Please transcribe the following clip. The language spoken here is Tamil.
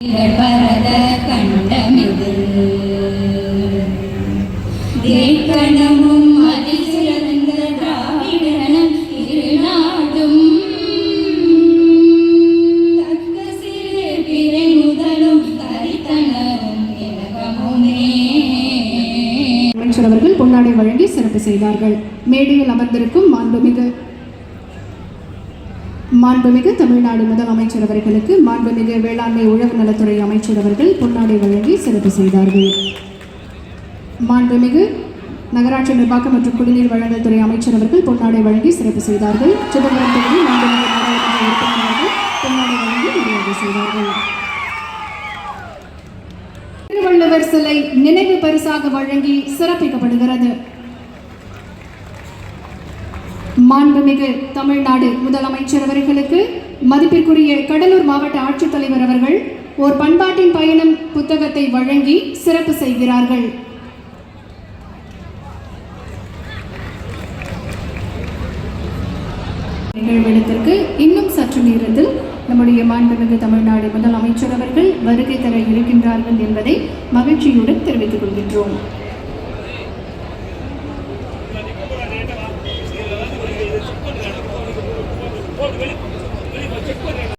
பரத கண்டமிது அதில் சிறந்த திராவிடனம் தக்க சிறு பிறை முதலும் தரித்தனரும் இலகமுமே அவர்கள் பொன்னாடை வழங்கி சிறப்பு செய்தார்கள் மேடையில் அமர்ந்திருக்கும் மாண்புமிகு மாண்புமிகு தமிழ்நாடு முதலமைச்சர் அவர்களுக்கு மாண்புமிகு வேளாண்மை உழவு நலத்துறை அமைச்சர் அவர்கள் பொன்னாடை வழங்கி சிறப்பு செய்தார்கள். மாண்புமிகு நகராட்சி நிர்வாகம் மற்றும் குடிநீர் வழங்கல் துறை அமைச்சர் அவர்கள் பொன்னாடை வழங்கி சிறப்பு செய்தார்கள். சிதம்பரம் தொகுதி மாண்புமிகு நாடாளுமன்ற பொன்னாடை வழங்கி மரியாதை செய்தார்கள். திருவள்ளுவர் சிலை நினைவு பரிசாக வழங்கி சிறப்பிக்கப்படுகிறது. மாண்புமிகு தமிழ்நாடு முதலமைச்சர் அவர்களுக்கு மதிப்பிற்குரிய கடலூர் மாவட்ட ஆட்சித்தலைவர் அவர்கள் ஓர் பண்பாட்டின் பயணம் புத்தகத்தை வழங்கி சிறப்பு செய்கிறார்கள். நிகழ்விடத்திற்கு இன்னும் சற்று நேரத்தில் நம்முடைய மாண்புமிகு தமிழ்நாடு முதலமைச்சர் அவர்கள் வருகை தர இருக்கின்றார்கள் என்பதை மகிழ்ச்சியுடன் தெரிவித்துக் கொள்கின்றோம்.